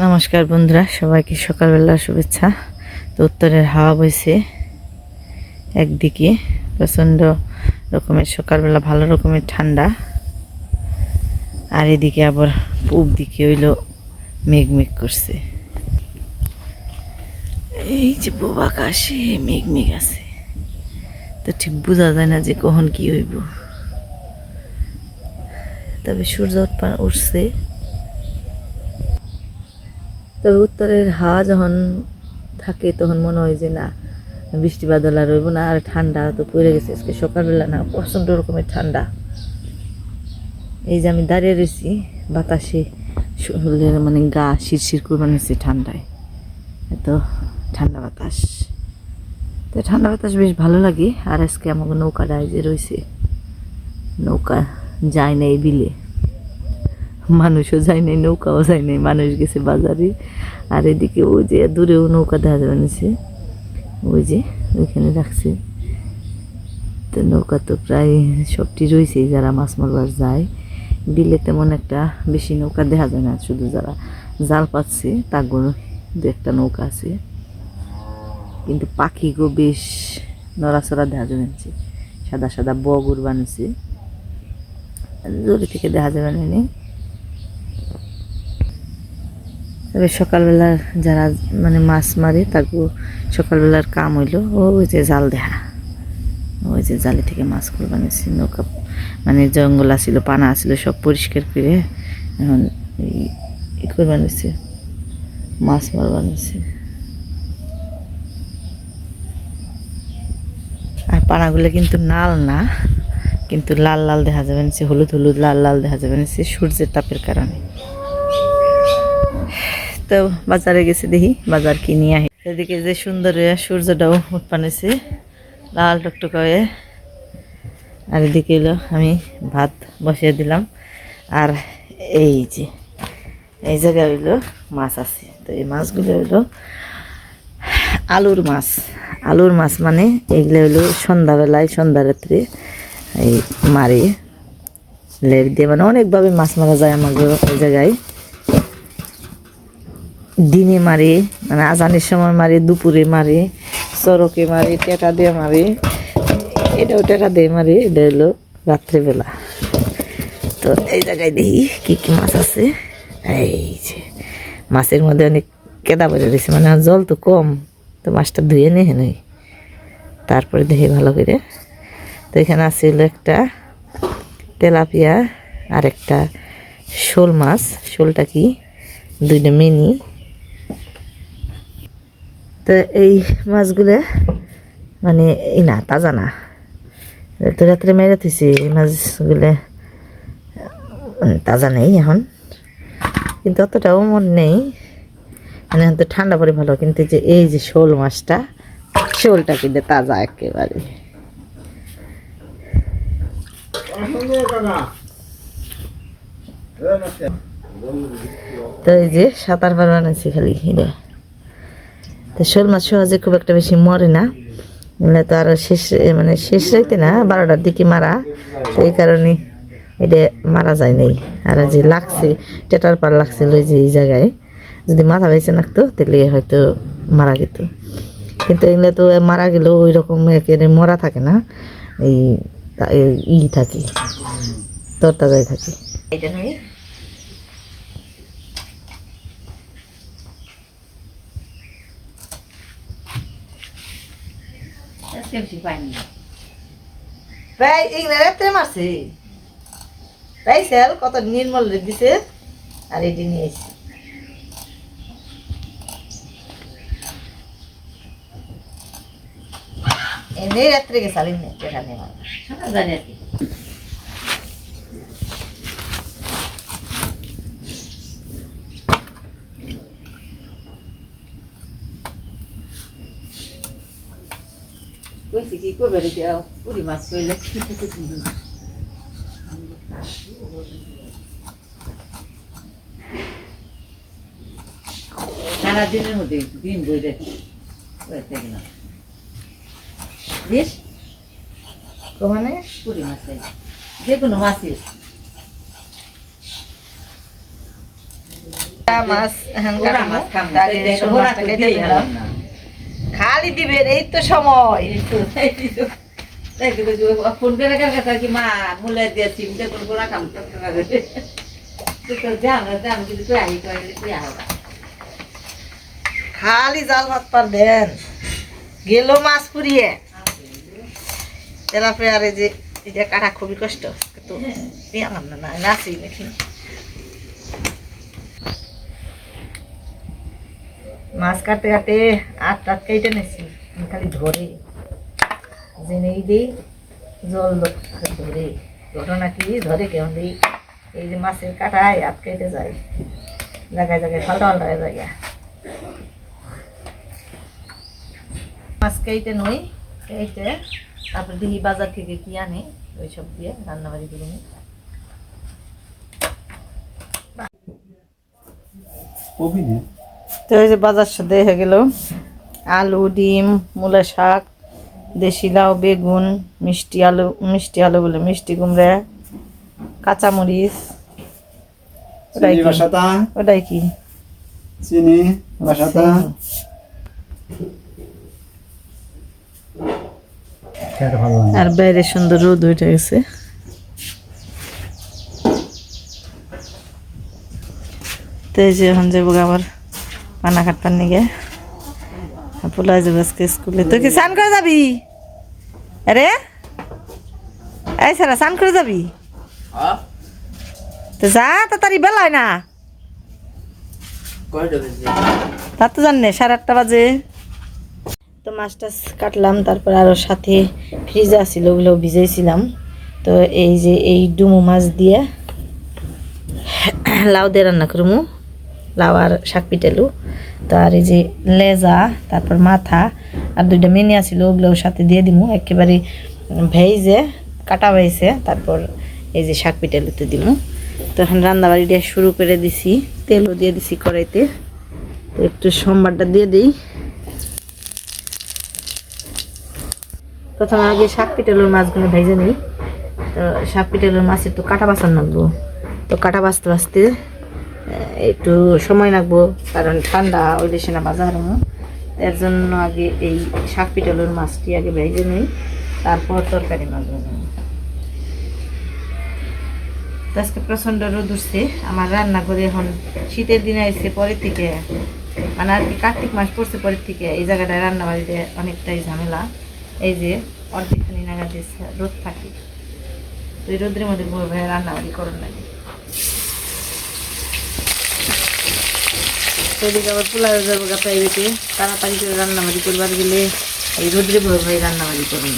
নমস্কার বন্ধুরা, সবাইকে সকালবেলা শুভেচ্ছা। তো উত্তরের হাওয়া বইছে একদিকে, প্রচণ্ড রকমের সকালবেলা ভালো রকমের ঠান্ডা। আর এদিকে আবার পূব দিকে হইল মেঘ মেঘ করছে। এই যে পূব আকাশে মেঘ মেঘ আছে। তো ঠিক বোঝা যায় না যে কখন কি হইব। তবে সূর্য উঠছে। তবে উত্তরের হাওয়া যখন থাকে, তখন মনে হয় যে না, বৃষ্টি বাদল আর রইব না, আর ঠান্ডা তো পড়ে গেছে। আজকে সকালবেলা না, প্রচণ্ড রকমের ঠান্ডা। এই যে আমি দাঁড়িয়ে রয়েছি, বাতাসে শরীরের মানে গা শিরশির করে নিচ্ছে ঠান্ডায়। এত ঠান্ডা বাতাস। তো ঠান্ডা বাতাস বেশ ভালো লাগে, আর আজকে আমাকে নৌকাটা এই যে রয়েছে, নৌকা যায় না এই বিলে। মানুষও যায় নাই, নৌকাও যায় নাই, মানুষ গেছে বাজারে। আর এদিকে ওই যে দূরেও নৌকা দেখা যাবে ওই যে ওইখানে রাখছে। তো নৌকা তো প্রায় সবটি রয়েছে যারা মাছ মারবার যায়। বিলে তেমন একটা বেশি নৌকা দেখা যায় না, শুধু যারা জাল পাচ্ছে, তাগুলো দু একটা নৌকা আছে। কিন্তু পাখিগো বেশ নড়াচড়া দেখা যাবে সাদা সাদা বগুর বানিয়েছে দূরে থেকে দেখা যাবে না নি। তবে সকালবেলা যারা মানে মাছ মারে তাকে সকালবেলার কাম হইল, ওই যে জাল দেখা ওই যে জালে থেকে মাছ করবা নিছি নৌকা মানে জঙ্গল আসিল পানা আসিল সব পরিষ্কার করে এখন ই করবা নিছে মাছ মারবা নিছে আর পানাগুলো কিন্তু নাল না, কিন্তু লাল লাল দেখা যাবে হলুদ হলুদ লাল লাল দেখা যাবে নিচ্ছে সূর্যের তাপের কারণে। তো বাজারে গেছি দেখি, বাজার কিনি আহি। এদিকে যে সুন্দর সূর্যটাও উৎপানেছে লাল টকটকা হয়ে আর এদিকে এলো আমি ভাত বসিয়ে দিলাম। আর এই যে, এই জায়গায় হইল মাছ আছে। তো এই মাছগুলো হইল আলুর মাছ। আলুর মাছ মানে এগুলো হইল সন্ধ্যাবেলায় সন্ধ্যা রাত্রে এই মারি লেপ দিয়ে। মানে অনেকভাবে মাছ মারা যায় আমাদের ওই জায়গায়। দিনে মারি মানে আজানের সময় মারি, দুপুরে মারি চরকে মারি টেটা দিয়ে মারি এটাও টেটা দিয়ে মারি, এটা হলো রাত্রেবেলা। তো এই জায়গায় দেখি কী কী মাছ আছে। এই যে, মাছের মধ্যে অনেক কেদা বেড়ে রয়েছে মানে জল তো কম, তো মাছটা ধুয়ে নিয়ে নই তারপরে দেখি ভালো করে। তো এখানে আছে হলো একটা তেলাপিয়া আর একটা শোল মাছ। শোলটা কি? দুইটা মিনি। তো এই মাছগুলো মানে এই না, তাজা না। তো রাত্রে মেরে থুছি এই মাছগুলো। তাজা নেই এখন। কিন্তু অতটাও মন নেই। মানে এখন তো ঠান্ডা পরে ভালো, কিন্তু যে, এই যে শোল মাছটা, শোলটা কিন্তু তাজা একেবারে। তো এই যে সাঁতার পার বানাচ্ছি খালি এটা তো শোল মাছ সহজে খুব একটা বেশি মরে না। মানে তো আরও শেষ মানে শেষ রাইতে না, বারোটার দিকে মারা। এই কারণে এটা মারা যায় নাই। আর যে লাগছে, টেটার পার লাগছিল ওই যে এই জায়গায়। যদি মাথা বেঁচে রাখতো তাহলে হয়তো মারা যেত। কিন্তু এগুলো তো মারা গেলেও ওই রকম একেবারে মরা থাকে না। এই ই থাকে তরতাজাই থাকে। এটা নয়। প্রায় এগুলো রাত্রে মারছে প্রায় স্যার, কত নির্মল দিছে। আর এটি নিয়ে এসছি। এমনি রাত্রে গেছে এমনি এখানে জানি আর কি করবে রে যাও পুরি মাছ কইলে সারা দিনের মধ্যে দিন বই রে বেশ পুরি মাছ যে কোনো মাছই মাছ। মাছ খাম তার আগে শোল মাছটা কেটে দিলাম। খালি দিবেন এই তো সময়। ফোন করে কাছে কি মা মুলে দিয়ে চিমটে করে গোড়া কাম করতে পারে তুই তো জানো জান কিন্তু তুই আই করে তুই আহা খালি জাল ভাত পার দেন। গেল মাছ পুড়িয়ে। তেলাপিয়ারে যে এটা কাটা খুবই কষ্ট। কিন্তু না নাচি নাকি মাছ কাটতে কাটতে আট টাট কেটে আমি খালি ধরে। জেনেই দিই, জল ধরে। ঘটনা কি ধরে কেমন দিই এই যে মাছের কাটায় আট কেটে যায়। জায়গায় জায়গায় ফাল্টা ফাল্টা যায় মাছ কেটে নই, কেটে তারপর দিহি বাজার থেকে কি আনে, ওই সব দিয়ে রান্নাবাড়ি করে নিই। তো এই যে বাজার সাথে হয়ে গেল। আলু ডিম মূলা শাক দেশি লাউ বেগুন মিষ্টি আলু মিষ্টি আলু বলে মিষ্টি কুমড়া কাঁচামরিচ। ওটাই কি? ওটাই কি? চিনি আর বাইরে সুন্দর রোদ উঠে গেছে। তো এই যে এখন যাব আবার। পানা কাটবার নিগে। পোলা যাব আজকে স্কুলে তুই কি স্নান করে যাবি? আরে? এই সারা স্নান করে যাবি? তো যা তাড়াতাড়ি বেলায় না। তা তো জানে সাড়ে আটটা বাজে। তো মাছ টাছ কাটলাম তারপর আরও সাথে ফ্রিজে আসছিল ওগুলো ভিজাইছিলাম। তো এই যে এই ডুমু মাছ দিয়ে লাউ দিয়ে রান্না করব লাউ আর শাক পিটালু। তো আর এই যে লেজা তারপর মাথা আর দুইটা মেনে আছিল ওগুলোর সাথে দিয়ে দিমু। একেবারে ভেজে কাটা হয়েছে তারপর এই যে শাক পিটালুতে দিমু। তো এখন রান্নাবাড়ি দিয়ে শুরু করে দিছি। তেলও দিয়ে দিছি কড়াইতে। তো একটু সোমবারটা দিয়ে দিই। প্রথমে আগে শাক পিটালোর মাছগুলো ভেজে নিই। তো শাক পিটালোর মাছের তো কাটা বাছান লাগবো। তো কাটা বাঁচতে আহ, একটু সময় লাগবো, কারণ ঠান্ডা ওই দেশে না বাজার এর জন্য আগে এই শাক পিটালোর মাছটি আগে ভেজে নিই, তারপর তরকারি মাছ আজকে প্রচণ্ড রোদ উঠছে, আমার রান্না করে এখন শীতের দিনে আসছে পরের থেকে মানে আর কি কার্তিক মাস পড়ছে পরের থেকে, এই জায়গাটায় রান্না বাড়িতে অনেকটাই ঝামেলা। এই যে অর্ধেকখানি নাগাদ রোদ থাকে। তো এই রোদের মধ্যে রান্না বাড়ি করুন লাগে এদিকে আবার পোলাও যাব গা প্রাইভেটে তাড়াতাড়ি করে রান্নাবাড়ি করবার গেলে এই রোদ্রে ভয় ভয় রান্নাবাড়ি করুন।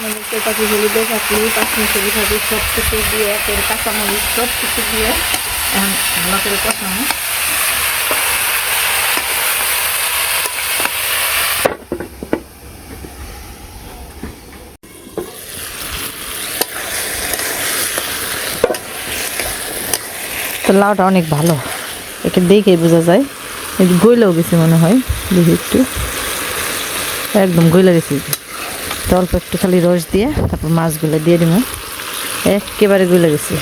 শুকনো মরিচের পাখি হলুদের পাখি পাঁচমিশালি পাখি সব কিছু দিয়ে একের কাঁচামরিচ সব কিছু দিয়ে, এখন ভালো কষানো লাউটা অনেক ভালো, একে দেখে বোঝা যায়। গইলেও গেছে মনে হয়, দেখি একটু। একদম গইলে গেছে। তো অল্প একটু খালি রস দিয়ে তারপর মাছগুলো দিয়ে দিব। একেবারে গইলে গেছে।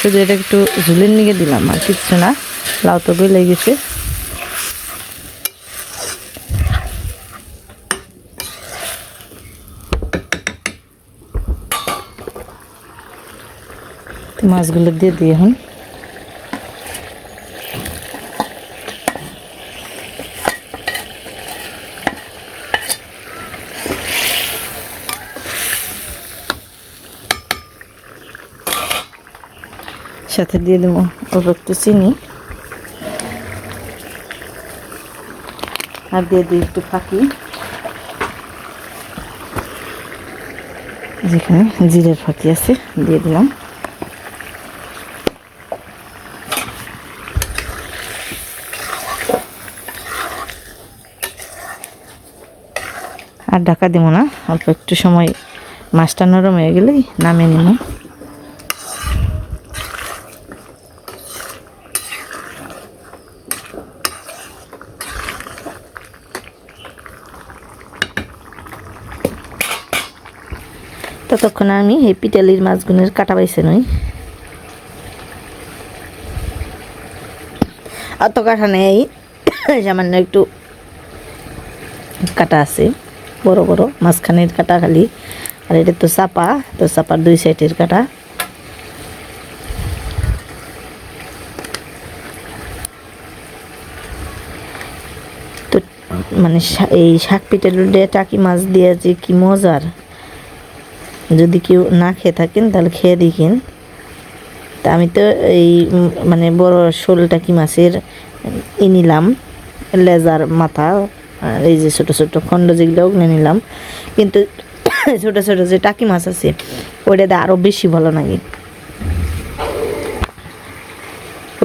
শুধু এটা একটু ঝুলের নিগে দিলাম আর কিচ্ছু না, লাউ তো গইলে গেছে। মাছগুলো দিয়ে দিই এখন। সাথে দিয়ে দেবো। অল্প একটু চিনি। আর দিয়ে দিই একটু ফাঁকি। যেখানে জিরের ফাঁকি আছে, দিয়ে দিলাম। আর ঢাকা দিব না, অল্প একটু সময় মাছটা নরম হয়ে গেলেই নামিয়ে নিব। ততক্ষণ আমি এই পিটালির মাছগুলোর কাটা পাইছে নই। অত কাটা নেই সামান্য একটু কাটা আছে, বড় বড়, মাঝখানের কাটা খালি। আর এটা তো চাপা, তো চাপার দুই সাইডের কাটা। তো মানে এই শাক দিয়ে টাকি মাছ দিয়ে যে কি মজার। যদি কেউ না খেয়ে থাকেন, তাহলে খেয়ে দেখিন। তা আমি তো এই মানে বড় শোল টাকি মাছের ই নিলাম, লেজার মাথা এই যে ছোটো ছোটো খণ্ড যেগুলো, ওগুলো নিলাম। কিন্তু ছোটো ছোটো যে টাকি মাছ আছে ওইটাতে আরও বেশি ভালো লাগে।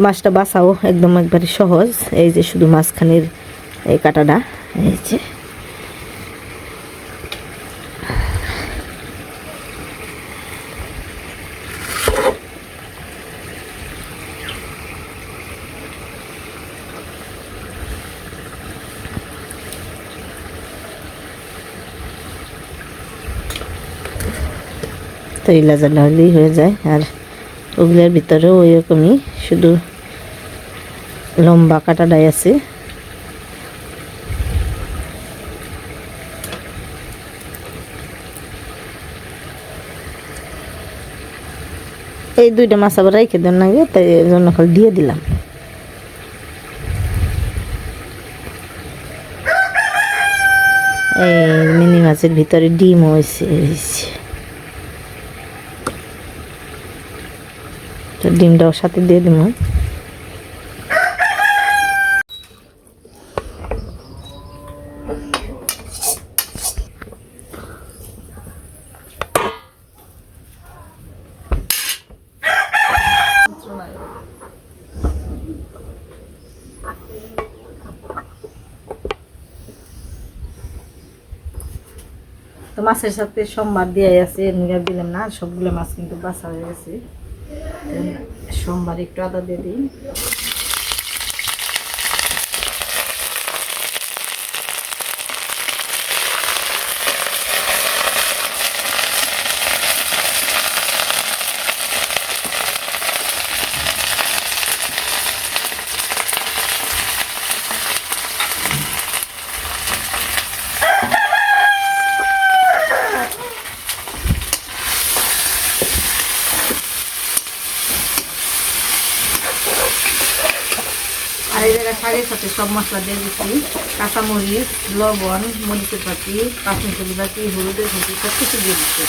মাছটা বাঁচাও, একদম একবারে সহজ। এই যে শুধু মাঝখানের, এই কাটাটা, এই যে। তো এই লাজাটা হলেই হয়ে যায়। আর ওগুলোর ভিতরেও ওই রকমই, শুধু লম্বা কাটাটাই আছে। এই দুইটা মাছ আবার রেখে দেন নাকি তাই জন্য খালি দিয়ে দিলাম। এই মিনি মাছের ভিতরে ডিম হয়েছে তো ডিমটাও সাথে দিয়ে দিব তো মাছের সাথে সোমবার দিয়ে আছে দিলাম না, সবগুলো মাছ কিন্তু বাসা হয়ে গেছে। সোমবার একটু আদা দিয়ে দিই আর এই জায়গায় শাকের সাথে সব মশলা দিয়ে দিচ্ছি। কাঁচামরিচ, লবণ, মরিচের পাতি পাঁচমিশালি পাতি হলুদের পাতি সব কিছু দিয়ে দিচ্ছি।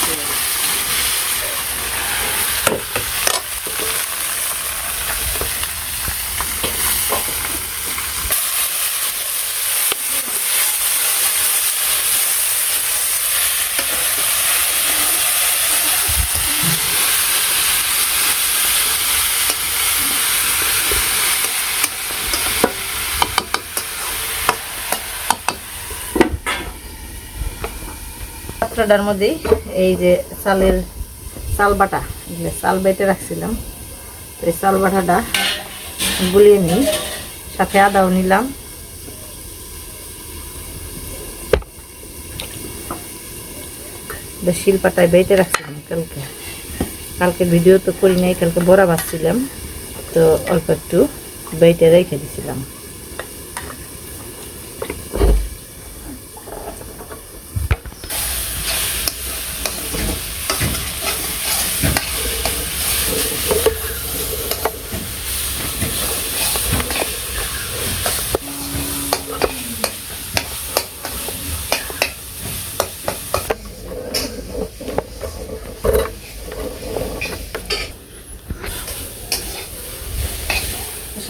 পাত্রটার মধ্যে এই যে চালের চাল বাটা চাল বেটে রাখছিলাম। তো এই চাল বাটাটা গুলিয়ে নিই, সাথে আদাও নিলাম। বেশ শিলপাটায় বেটে রাখছিলাম কালকে। কালকে ভিডিও তো করি নাই, কালকে বড়া বাঁচছিলাম তো অল্প একটু বেটে রেখে দিছিলাম।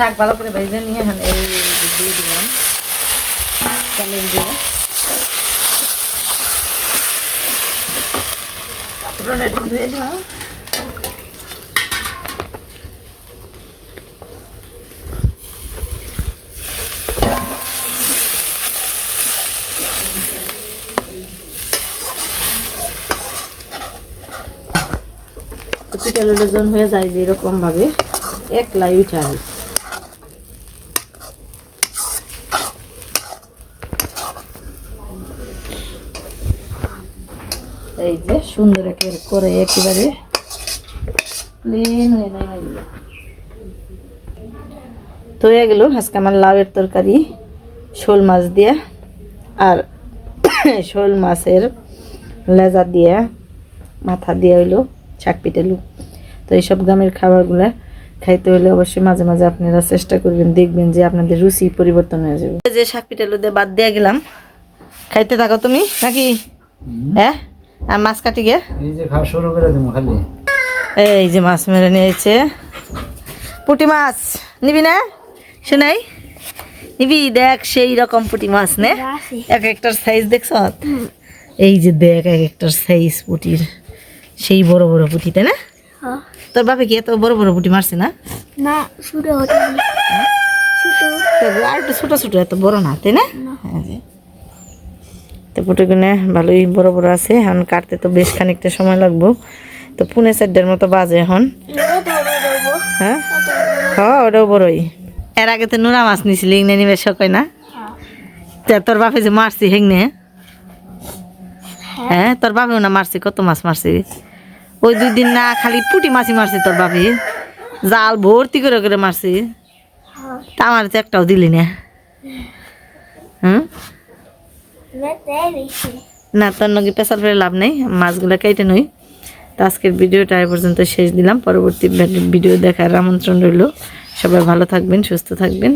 শাক ভালো করে ভেজে নিয়ে এখন এই দিয়ে দিলাম। চালের দিয়ে। পাত্রটা ধুয়ে দিলাম পিঠা হয়ে যায় যে এরকম ভাবে এক লাই উঠাবে এই যে সুন্দর একের করে একেবারে প্লেন হয়ে তো হয়ে গেল আজকে আমার লাউয়ের তরকারি শোল মাছ দিয়ে আর শোল মাছের লেজা দিয়ে মাথা দিয়ে হইল শাক পিটেলু তো এইসব গ্রামের খাবারগুলো খাইতে হলে অবশ্যই মাঝে মাঝে আপনারা চেষ্টা করবেন দেখবেন যে আপনাদের রুচি পরিবর্তন হয়ে যাবে। যে শাক পিটেলু দিয়ে বাদ দিয়ে গেলাম। খাইতে থাকো তুমি নাকি? হ্যাঁ? আর মাছ কাটি গে? এই যে খাওয়া শুরু করে দেবো খালি। এই যে মাছ মেরে নিয়েছে। পুঁটি মাছ নিবি না? শোনাই। নিবি দেখ সেই রকম পুঁটি মাছ নে? এক একটার সাইজ দেখছ? এই যে দেখ এক একটার সাইজ পুঁটির। সেই বড় বড় পুটি তাই না? তোর বাপে কি এত বড় বড় পুটি মারছে না? না ছোট আর একটু ছোট ছোট এত বড় না তাই না? হ্যাঁ। তো পুঁটিগুলো ভালোই বড় বড় আছে। এখন কাটতে তো বেশ খানিকটা সময় লাগবো। তো পুনে চারটার মতো বাজে এখন। হ্যাঁ? হ্যাঁ ওটাও বড়ই। এর আগে তো নোনা মাছ নিছিলি ইংনে নিবে সকই না? তা তোর বাপে যে মারছি হেংনে? হ্যাঁ। তোর বাপেও না মারছি? কত মাছ মারছি? ওই দুই দিন না খালি পুটি মাছি মারছি তোর বাপে। জাল ভর্তি করে করে মারছি। তা আমার তো একটাও দিলি না। হুম না, তার নগে পেশাল ফেলে লাভ নেই, মাছগুলো কেটে নই। তো আজকের ভিডিওটা এ পর্যন্ত শেষ দিলাম। পরবর্তী ভিডিও দেখার আমন্ত্রণ রইল। সবাই ভালো থাকবেন, সুস্থ থাকবেন।